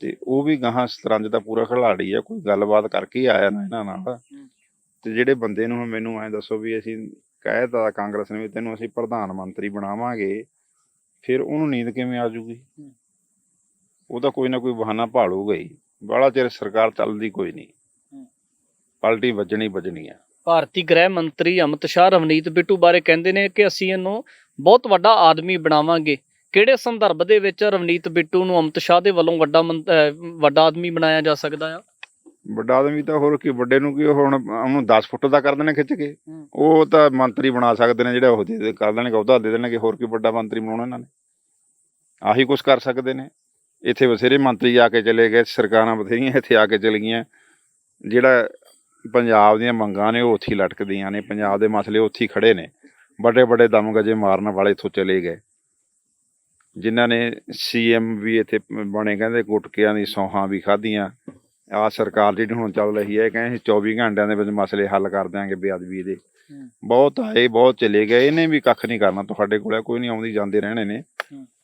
ਤੇ ਉਹ ਵੀ ਗਾਹਾਂ ਸਤਰੰਜ ਦਾ ਪੂਰਾ ਖਿਲਾੜੀ ਆ ਕੋਈ ਗੱਲਬਾਤ ਕਰਕੇ ਹੀ ਆਇਆ ਨਾ ਇਹਨਾਂ ਨਾਲ। ਤੇ ਜਿਹੜੇ ਬੰਦੇ ਨੂੰ ਮੈਨੂੰ ਐਂ ਦੱਸੋ ਵੀ ਅਸੀਂ ਕਹਿਤਾ ਕਾਂਗਰਸ ਨੇ ਵੀ ਤੈਨੂੰ ਅਸੀਂ ਪ੍ਰਧਾਨ ਮੰਤਰੀ ਬਣਾਵਾਂਗੇ ਫਿਰ ਉਹਨੂੰ ਨੀਂਦ ਕਿਵੇਂ ਆ ਜੂਗੀ। ਉਹ ਤਾਂ ਕੋਈ ਨਾ ਕੋਈ ਬਹਾਨਾ ਭਾਲੂਗਾ ਹੀ। ਬੜਾ ਚਿਰ ਸਰਕਾਰ ਚੱਲਦੀ ਕੋਈ ਨਹੀਂ। ਹੂੰ। ਪਲਟੀ ਵੱਜਣੀ ਵੱਜਣੀ ਆ। ਭਾਰਤੀ ਗ੍ਰਹਿ ਮੰਤਰੀ ਅਮਿਤ ਸ਼ਾਹ ਰਵਨੀਤ ਬਿੱਟੂ ਬਾਰੇ ਕਹਿੰਦੇ ਨੇ ਕਿ ਅਸੀਂ ਇਹਨੂੰ ਬਹੁਤ ਵੱਡਾ ਆਦਮੀ ਬਣਾਵਾਂਗੇ। ਕਿਹੜੇ ਸੰਦਰਭ ਦੇ ਵਿੱਚ ਰਵਨੀਤ ਬਿੱਟੂ ਨੂੰ ਅਮਿਤ ਸ਼ਾਹ ਦੇ ਵੱਲੋਂ ਵੱਡਾ ਵੱਡਾ ਆਦਮੀ ਬਣਾਇਆ ਜਾ ਸਕਦਾ ਆ? ਵੱਡਾ ਆਦਮੀ ਤਾਂ ਹੋਰ ਕੀ ਵੱਡੇ ਨੂੰ ਕੀ ਹੁਣ ਉਹਨੂੰ 10 ਫੁੱਟ ਦਾ ਕਰ ਦੇਣੇ ਖਿੱਚ ਕੇ। ਉਹ ਤਾਂ ਮੰਤਰੀ ਬਣਾ ਸਕਦੇ ਨੇ ਜਿਹੜੇ ਉਹ ਦੇ ਕਰ ਦੇਣਗੇ ਉਹਦਾ ਦੇ ਦੇਣਗੇ ਹੋਰ ਕੀ ਵੱਡਾ ਮੰਤਰੀ ਬਣਾਉਣਾ ਇਹਨਾਂ ਨੇ। ਆਹੀ ਕੁਝ ਕਰ ਸਕਦੇ ਨੇ। ਇੱਥੇ ਬਥੇਰੇ ਮੰਤਰੀ ਆ ਕੇ ਚਲੇ ਗਏ ਸਰਕਾਰਾਂ ਬਥੇਰੀਆਂ ਇੱਥੇ ਆ ਕੇ ਚਲ ਗਈਆਂ। ਜਿਹੜਾ ਪੰਜਾਬ ਦੀਆਂ ਮੰਗਾਂ ਨੇ ਉਹ ਉੱਥੇ ਲਟਕਦੀਆਂ ਨੇ ਪੰਜਾਬ ਦੇ ਮਸਲੇ ਉੱਥੇ ਖੜੇ ਨੇ। ਵੱਡੇ ਵੱਡੇ ਦਮਗਜੇ ਮਾਰਨ ਵਾਲੇ ਇੱਥੋਂ ਚਲੇ ਗਏ। ਜਿਨ੍ਹਾਂ ਨੇ ਸੀਐਮ ਵੀ ਇੱਥੇ ਬਣੇ ਕਹਿੰਦੇ ਗੁਟਕਿਆਂ ਦੀ ਸੌਹਾਂ ਵੀ ਖਾਧੀਆਂ। ਆ ਸਰਕਾਰ ਜਿਹੜੀ ਹੁਣ ਚੱਲ ਰਹੀ ਹੈ ਕਹਿੰਦੇ 24 ਘੰਟਿਆਂ ਦੇ ਵਿੱਚ ਮਸਲੇ ਹੱਲ ਕਰ ਦਿਆਂਗੇ ਬੇਅਦਬੀ ਦੇ। ਬਹੁਤ ਆਏ ਬਹੁਤ ਚਲੇ ਗਏ ਇਹਨੇ ਵੀ ਕੱਖ ਨਹੀਂ ਕਰਨਾ ਤੁਹਾਡੇ ਕੋਲੇ ਕੋਈ ਨਹੀਂ ਆਉਂਦੀ ਜਾਂਦੇ ਰਹਿਣੇ ਨੇ।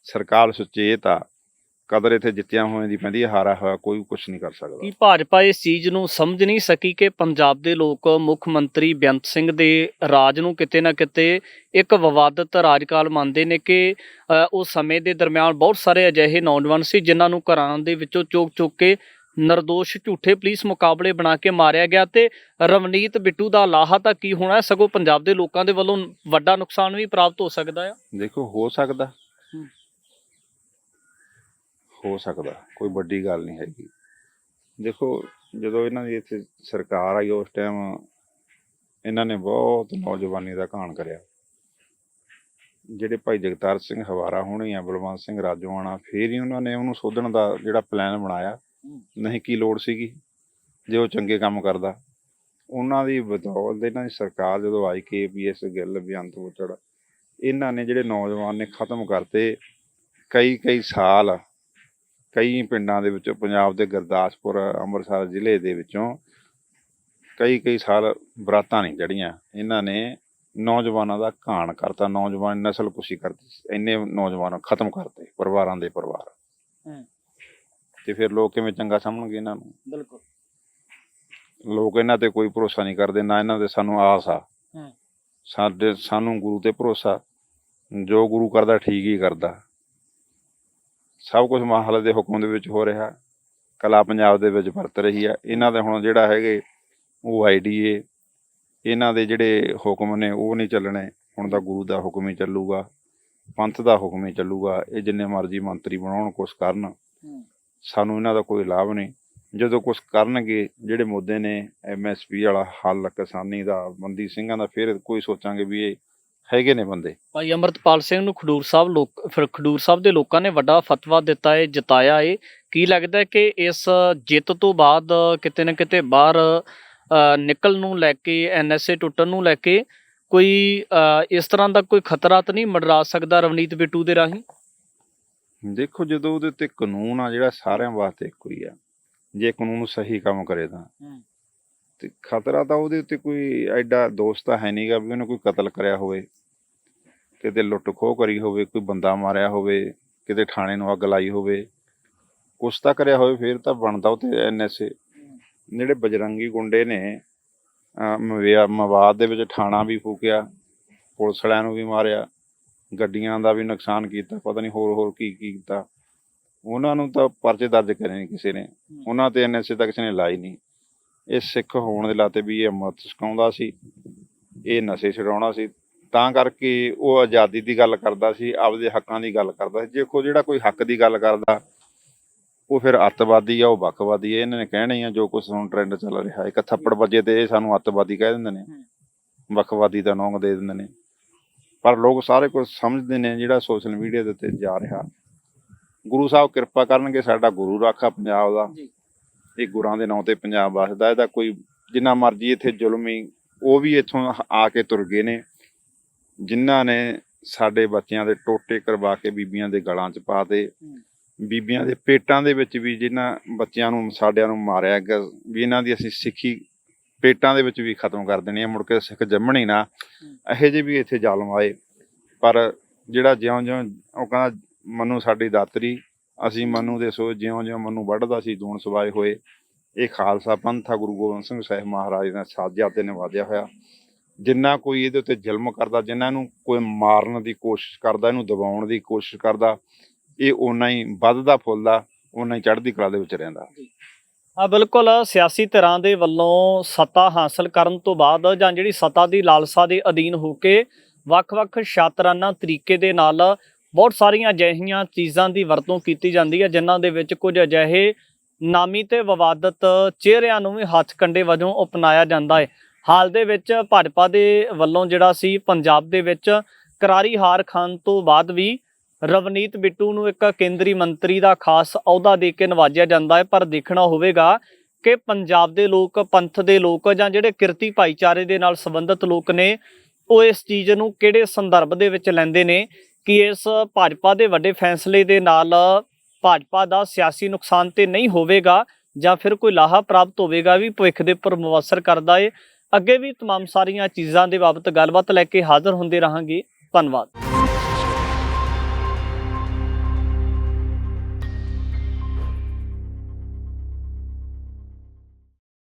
ਸਰਕਾਰ ਸੁਚੇਤ ਆ। ਕਦਰ ਇੱਥੇ ਜਿੱਤਿਆਂ ਹੋਏ ਦੀ ਪੈਂਦੀ ਹੈ ਹਾਰਾ ਹੋਇਆ ਕੋਈ ਕੁਝ ਨਹੀਂ ਕਰ ਸਕਦਾ। ਕਿ ਭਾਜਪਾ ਇਸ ਚੀਜ਼ ਨੂੰ ਸਮਝ ਨਹੀਂ ਸਕੀ ਕਿ ਪੰਜਾਬ ਦੇ ਲੋਕ ਮੁੱਖ ਮੰਤਰੀ ਬੇਅੰਤ ਸਿੰਘ ਦੇ ਰਾਜ ਨੂੰ ਕਿਤੇ ਨਾ ਕਿਤੇ ਇੱਕ ਵਿਵਾਦਤ ਰਾਜਕਾਲ ਮੰਨਦੇ ਨੇ ਕਿ ਉਸ ਸਮੇਂ ਦੇ ਦਰਮਿਆਨ ਬਹੁਤ ਸਾਰੇ ਅਜਿਹੇ ਨੌਜਵਾਨ ਸੀ ਜਿਨ੍ਹਾਂ ਨੂੰ ਘਰਾਂ ਦੇ ਵਿੱਚੋਂ ਚੁੱਕ ਚੁੱਕ ਕੇ ਨਿਰਦੋਸ਼ ਝੂਠੇ ਪੁਲਿਸ ਮੁਕਾਬਲੇ ਬਣਾ ਕੇ ਮਾਰਿਆ ਗਿਆ ਤੇ ਰਵਨੀਤ ਬਿੱਟੂ ਦਾ ਲਾਹਾ ਤਾਂ ਕੀ ਹੋਣਾ ਸਗੋਂ ਪੰਜਾਬ ਦੇ ਲੋਕਾਂ ਦੇ ਵੱਲੋਂ ਵੱਡਾ ਨੁਕਸਾਨ ਵੀ ਪ੍ਰਾਪਤ ਹੋ ਸਕਦਾ ਆ? ਦੇਖੋ ਹੋ ਸਕਦਾ। ਹੋ ਸਕਦਾ, ਕੋਈ ਵੱਡੀ ਗੱਲ ਨਹੀਂ ਹੈਗੀ। ਦੇਖੋ, ਜਦੋਂ ਇਹਨਾਂ ਦੀ ਇੱਥੇ ਸਰਕਾਰ ਆਈ ਉਸ ਟਾਈਮ ਇਹਨਾਂ ਨੇ ਬਹੁਤ ਨੌਜਵਾਨੀ ਦਾ ਘਾਣ ਕਰਿਆ। ਜਿਹੜੇ ਭਾਈ ਜਗਤਾਰ ਸਿੰਘ ਹਵਾਰਾ ਹੋਣੇ ਆ ਬਲਵੰਤ ਸਿੰਘ ਰਾਜੋਆਣਾ, ਫੇਰ ਹੀ ਉਹਨਾਂ ਨੇ ਉਹਨੂੰ ਸੋਧਣ ਦਾ ਜਿਹੜਾ ਪਲਾਨ ਬਣਾਇਆ, ਨਹੀਂ ਕੀ ਲੋੜ ਸੀਗੀ ਜੇ ਉਹ ਚੰਗੇ ਕੰਮ ਕਰਦਾ। ਉਹਨਾਂ ਦੀ ਬਦੌਲਤ ਇਹਨਾਂ ਦੀ ਸਰਕਾਰ ਜਦੋਂ ਆਈ ਕੇਪੀਐਸ ਗਿੱਲ ਬੇਅੰਤ ਬੁੱਚੜ, ਇਹਨਾਂ ਨੇ ਜਿਹੜੇ ਨੌਜਵਾਨ ਨੇ ਖਤਮ ਕਰਤੇ ਕਈ ਕਈ ਸਾਲ ਕਈ ਪਿੰਡਾਂ ਦੇ ਵਿੱਚੋਂ ਪੰਜਾਬ ਦੇ ਗੁਰਦਾਸਪੁਰ ਅੰਮ੍ਰਿਤਸਰ ਜ਼ਿਲ੍ਹੇ ਦੇ ਵਿੱਚੋਂ ਕਈ ਕਈ ਸਾਲ ਬਰਾਤਾਂ ਨਹੀਂ ਜੜੀਆਂ ਇਹਨਾਂ ਨੇ ਨੌਜਵਾਨਾਂ ਦਾ ਘਾਣ ਕਰਤਾ। ਨੌਜਵਾਨ ਨਸਲ ਕੁਸ਼ੀ ਕਰਤੀ। ਇੰਨੇ ਨੌਜਵਾਨ ਖਤਮ ਕਰਤੇ ਪਰਿਵਾਰਾਂ ਦੇ ਪਰਿਵਾਰ। ਤੇ ਫਿਰ ਲੋਕ ਕਿਵੇਂ ਚੰਗਾ ਸਮਝਣਗੇ ਇਹਨਾਂ ਨੂੰ? ਬਿਲਕੁਲ। ਲੋਕ ਇਹਨਾਂ ਤੇ ਕੋਈ ਭਰੋਸਾ ਨਹੀਂ ਕਰਦੇ। ਨਾ ਇਹਨਾਂ ਤੇ ਸਾਨੂੰ ਆਸ ਆ। ਸਾਡੇ ਸਾਨੂੰ ਗੁਰੂ ਤੇ ਭਰੋਸਾ। ਜੋ ਗੁਰੂ ਕਰਦਾ ਠੀਕ ਹੀ ਕਰਦਾ। ਸਭ ਕੁਝ ਮਹਾਲ ਦੇ ਹੁਕਮ ਦੇ ਵਿੱਚ ਹੋ ਰਿਹਾ। ਕਲਾ ਪੰਜਾਬ ਦੇ ਵਿੱਚ ਵਰਤ ਰਹੀ ਆ। ਇਹਨਾਂ ਦਾ ਹੁਣ ਜਿਹੜਾ ਹੈਗੇ ਉਹ ਆਈਡੀਏ, ਇਹਨਾਂ ਦੇ ਜਿਹੜੇ ਹੁਕਮ ਨੇ ਉਹ ਨਹੀਂ ਚੱਲਣੇ। ਹੁਣ ਤਾਂ ਗੁਰੂ ਦਾ ਹੁਕਮ ਹੀ ਚੱਲੂਗਾ, ਪੰਥ ਦਾ ਹੁਕਮ ਹੀ ਚੱਲੂਗਾ। ਇਹ ਜਿੰਨੇ ਮਰਜ਼ੀ ਮੰਤਰੀ ਬਣਾਉਣ, ਕੁਛ ਕਰਨ। ਸਾਨੂੰ ਇਹਨਾਂ ਦਾ ਕੋਈ ਲਾਭ ਨਹੀਂ। ਜਦੋਂ ਕੁਛ ਕਰਨਗੇ, ਜਿਹੜੇ ਮੁੱਦੇ ਨੇ ਐਮਐਸਪੀ ਵਾਲਾ, ਹੱਲ, ਕਿਸਾਨੀ ਦਾ, ਬੰਦੀ ਸਿੰਘਾਂ ਦਾ, ਫਿਰ ਕੋਈ ਸੋਚਾਂਗੇ ਵੀ ਇਹ ਹੈਗੇ ਨੇ ਬੰਦੇ। ਭਾਈ ਅਮਰਤਪਾਲ ਸਿੰਘ ਨੂੰ ਖਡੂਰ ਸਾਹਿਬ ਲੋਕ ਫਿਰ ਖਡੂਰ ਸਾਹਿਬ ਦੇ ਲੋਕਾਂ ਨੇ ਵੱਡਾ ਫਤਵਾ ਦਿੱਤਾ ਹੈ ਜਿਤਾਇਆ ਹੈ ਕੀ ਲੱਗਦਾ ਹੈ ਕਿ ਇਸ ਜਿੱਤ ਤੋਂ ਬਾਅਦ ਕਿਤੇ ਨਾ ਕਿਤੇ ਬਾਹਰ ਨਿਕਲ ਨੂੰ ਲੈ ਕੇ ਐਨਐਸਏ ਟੁੱਟਣ ਨੂੰ ਲੈ ਕੇ ਕੋਈ ਇਸ ਤਰ੍ਹਾਂ ਦਾ ਕੋਈ ਖਤਰਾ ਤਾਂ ਨਹੀਂ ਮੰਡਰਾ ਸਕਦਾ ਰਵਨੀਤ ਬਿੱਟੂ ਦੇ ਰਾਹੀਂ? ਦੇਖੋ ਜਦੋਂ ਉਹਦੇ ਤੇ ਕਾਨੂੰਨ ਆ ਜਿਹੜਾ ਸਾਰਿਆਂ ਵਾਸਤੇ ਇੱਕੋ ਹੀ ਆ ਜੇ ਕਾਨੂੰਨ ਸਹੀ ਕੰਮ ਕਰੇ ਤਾਂ। ਤੇ ਖਤਰਾ ਤਾਂ ਉਹਦੇ ਉੱਤੇ ਕੋਈ ਐਡਾ ਦੋਸਤ ਹੈ ਨਹੀਂਗਾ ਵੀ ਉਹਨੇ ਕੋਈ ਕਤਲ ਕਰਿਆ ਹੋਵੇ। ਕਿਤੇ ਲੁੱਟ ਖੋਹ ਕਰੀ ਹੋਵੇ, ਕੋਈ ਬੰਦਾ ਮਾਰਿਆ ਹੋਵੇ, ਕਿਤੇ ਥਾਣੇ ਨੂੰ ਅੱਗ ਲਾਈ ਹੋਵੇ, ਕੁਛ ਤਾਂ ਕਰਿਆ ਹੋਵੇ, ਫਿਰ ਤਾਂ ਬਣਦਾ ਉਹ ਤੇ ਐਨਐਸਏ। ਜਿਹੜੇ ਬਜਰੰਗੀ ਗੁੰਡੇ ਨੇ, ਅਹ ਮਵਾਦ ਦੇ ਵਿੱਚ ਥਾਣਾ ਵੀ ਫੂਕਿਆ, ਪੁਲਿਸ ਵਾਲਿਆਂ ਨੂੰ ਵੀ ਮਾਰਿਆ, ਗੱਡੀਆਂ ਦਾ ਵੀ ਨੁਕਸਾਨ ਕੀਤਾ, ਪਤਾ ਨਹੀਂ ਹੋਰ ਹੋਰ ਕੀ ਕੀ ਕੀਤਾ। ਉਹਨਾਂ ਨੂੰ ਤਾਂ ਪਰਚੇ ਦਰਜ ਕਰੇ ਨਹੀਂ ਕਿਸੇ ਨੇ। ਉਹਨਾਂ ਤੇ ਐਨਐਸਏ ਤਾਂ ਕਿਸੇ ਨੇ ਲਾਈ ਨਹੀਂ ਇਹ ਸਿੱਖ ਹੋਣ ਦੇ ਲਾਤੇ ਵੀ ਇਹ ਅੰਮ੍ਰਿਤ ਛਕਾਉਂਦਾ ਸੀ, ਇਹ ਨਸ਼ੇ ਛਡਾਉਣਾ ਸੀ। ਤਾਂ ਕਰਕੇ ਉਹ ਆਜ਼ਾਦੀ ਦੀ ਗੱਲ ਕਰਦਾ ਸੀ ਆਪਦੇ ਹੱਕਾਂ ਦੀ ਗੱਲ ਕਰਦਾ ਸੀ। ਦੇਖੋ ਜਿਹੜਾ ਕੋਈ ਹੱਕ ਦੀ ਗੱਲ ਕਰਦਾ ਉਹ ਫਿਰ ਅੱਤਵਾਦੀ ਆ ਉਹ ਵੱਖਵਾਦੀ ਆ। ਇਹਨਾਂ ਨੇ ਕਹਿਣਾ ਹੀ ਆ ਜੋ ਕੁਝ ਹੁਣ ਟ੍ਰੈਂਡ ਚੱਲ ਰਿਹਾ। ਇੱਕ ਥੱਪੜ ਵੱਜੇ ਤੇ ਇਹ ਸਾਨੂੰ ਅੱਤਵਾਦੀ ਕਹਿ ਦਿੰਦੇ ਨੇ। ਵੱਖਵਾਦੀ ਦਾ ਨੌਂਗ ਦੇ ਦਿੰਦੇ ਨੇ। ਪਰ ਲੋਕ ਸਾਰੇ ਕੁਝ ਸਮਝਦੇ ਨੇ ਜਿਹੜਾ ਸੋਸ਼ਲ ਮੀਡੀਆ ਦੇ ਉੱਤੇ ਜਾ ਰਿਹਾ। ਗੁਰੂ ਸਾਹਿਬ ਕਿਰਪਾ ਕਰਨਗੇ ਸਾਡਾ ਗੁਰੂ ਰਾਖਾ ਪੰਜਾਬ ਦਾ। ਜੀ। ਇਹ ਗੁਰਾਂ ਦੇ ਨਾਂ ਤੇ ਪੰਜਾਬ ਵਸਦਾ। ਇਹਦਾ ਕੋਈ ਜਿੰਨਾ ਮਰਜ਼ੀ ਇੱਥੇ ਜ਼ੁਲਮੀ ਉਹ ਵੀ ਇੱਥੋਂ ਆ ਕੇ ਤੁਰ ਗਏ ਨੇ। ਜਿਨ੍ਹਾਂ ਨੇ ਸਾਡੇ ਬੱਚਿਆਂ ਦੇ ਟੋਟੇ ਕਰਵਾ ਕੇ ਬੀਬੀਆਂ ਦੇ ਗਲਾਂ 'ਚ ਪਾ ਤੇ ਬੀਬੀਆਂ ਦੇ ਪੇਟਾਂ ਦੇ ਵਿੱਚ ਵੀ ਜਿਨ੍ਹਾਂ ਬੱਚਿਆਂ ਨੂੰ ਸਾਡਿਆਂ ਨੂੰ ਮਾਰਿਆ ਗਿਆ ਵੀ ਇਹਨਾਂ ਦੀ ਅਸੀਂ ਸਿੱਖੀ ਪੇਟਾਂ ਦੇ ਵਿੱਚ ਵੀ ਖਤਮ ਕਰ ਦੇਣੀ ਹੈ ਮੁੜ ਕੇ ਸਿੱਖ ਜੰਮਣੀ ਨਾ। ਇਹੋ ਜਿਹੇ ਵੀ ਇੱਥੇ ਜ਼ਾਲਮ ਆਏ। ਪਰ ਜਿਹੜਾ ਜਿਉਂ-ਜਿਉਂ ਉਹ ਕਹਿੰਦਾ ਮਨੂ ਸਾਡੀ ਦਾਤਰੀ ਅਸੀਂ ਮਨੂ ਦੇ ਸੋ ਜਿਉਂ-ਜਿਉਂ ਮਨੂ ਵੱਢਦਾ ਸੀ ਦੂਣ ਸਵਾਏ ਹੋਏ। ਇਹ ਖਾਲਸਾ ਪੰਥ ਆ ਗੁਰੂ ਗੋਬਿੰਦ ਸਿੰਘ ਸਾਹਿਬ ਮਹਾਰਾਜ ਨੇ ਸਾਜਿਆ ਤੇ ਨਿਵਾਜਿਆ ਹੋਇਆ। ਜਿੰਨਾ ਕੋਈ ਇਹਦੇ ਉੱਤੇ ਜ਼ੁਲਮ ਕਰਦਾ, ਜਿੰਨਾ ਨੂੰ ਕੋਈ ਮਾਰਨ ਦੀ ਕੋਸ਼ਿਸ਼ ਕਰਦਾ, ਇਹਨੂੰ ਦਬਾਉਣ ਦੀ ਕੋਸ਼ਿਸ਼ ਕਰਦਾ, ਇਹ ਓਨਾ ਹੀ ਵੱਧਦਾ, ਫੁੱਲਦਾ, ਓਨਾ ਹੀ ਚੜ੍ਹਦੀ ਕਲਾ ਦੇ ਵਿੱਚ ਰਹਿੰਦਾ। ਆ ਬਿਲਕੁਲ ਸਿਆਸੀ ਧਿਰਾਂ ਦੇ ਵੱਲੋਂ ਸੱਤਾ ਹਾਸਲ ਕਰਨ ਤੋਂ ਬਾਅਦ ਜਾਂ ਜਿਹੜੀ ਸੱਤਾ ਦੀ ਲਾਲਸਾ ਦੇ ਅਧੀਨ ਹੋ ਕੇ ਵੱਖ-ਵੱਖ ਸ਼ਾਤਰਾਨਾ ਤਰੀਕੇ ਦੇ ਨਾਲ ਬਹੁਤ ਸਾਰੀਆਂ ਅਜਿਹੀਆਂ ਚੀਜ਼ਾਂ ਦੀ ਵਰਤੋਂ ਕੀਤੀ ਜਾਂਦੀ ਹੈ, ਜਿਨ੍ਹਾਂ ਦੇ ਵਿੱਚ ਕੁਝ ਅਜਿਹੇ ਨਾਮੀ ਤੇ ਵਿਵਾਦਤ ਚਿਹਰਿਆਂ ਨੂੰ ਵੀ ਹੱਥ ਕੰਡੇ ਵਜੋਂ ਅਪਣਾਇਆ ਜਾਂਦਾ ਹੈ। ਹਾਲ ਦੇ ਵਿੱਚ ਭਾਜਪਾ ਦੇ ਵੱਲੋਂ ਜਿਹੜਾ ਸੀ ਪੰਜਾਬ ਦੇ ਵਿੱਚ ਕਰਾਰੀ ਹਾਰ ਖਾਨ ਤੋਂ ਬਾਅਦ ਵੀ ਰਵਨੀਤ ਬਿੱਟੂ ਨੂੰ ਇੱਕ ਕੇਂਦਰੀ ਮੰਤਰੀ ਦਾ ਖਾਸ ਅਹੁਦਾ ਦੇ ਕੇ ਨਵਾਜਿਆ ਜਾਂਦਾ ਹੈ, ਪਰ ਦੇਖਣਾ ਹੋਵੇਗਾ ਕਿ ਪੰਜਾਬ ਦੇ ਲੋਕ, ਪੰਥ ਦੇ ਲੋਕ ਜਾਂ ਜਿਹੜੇ ਕਿਰਤੀ ਭਾਈਚਾਰੇ ਦੇ ਨਾਲ ਸੰਬੰਧਿਤ ਲੋਕ ਨੇ, ਉਹ ਇਸ ਚੀਜ਼ ਨੂੰ ਕਿਹੜੇ ਸੰਦਰਭ ਦੇ ਵਿੱਚ ਲੈਂਦੇ ਨੇ ਕਿ ਇਸ ਭਾਜਪਾ ਦੇ ਵੱਡੇ ਫੈਸਲੇ ਦੇ ਨਾਲ ਭਾਜਪਾ ਦਾ ਸਿਆਸੀ ਨੁਕਸਾਨ ਤੇ ਨਹੀਂ ਹੋਵੇਗਾ ਜਾਂ ਫਿਰ ਕੋਈ ਲਾਹਾ ਪ੍ਰਾਪਤ ਹੋਵੇਗਾ ਵੀ ਭਵਿੱਖ ਦੇ ਉੱਪਰ ਮੁਵੱਸਰ ਕਰਦਾ ਏ। ਅੱਗੇ ਵੀ तमाम ਸਾਰੀਆਂ ਚੀਜ਼ਾਂ ਦੇ ਬਾਬਤ ਗੱਲਬਾਤ ਲੈ ਕੇ ਹਾਜ਼ਰ ਹੁੰਦੇ ਰਹਾਂਗੇ ਧੰਨਵਾਦ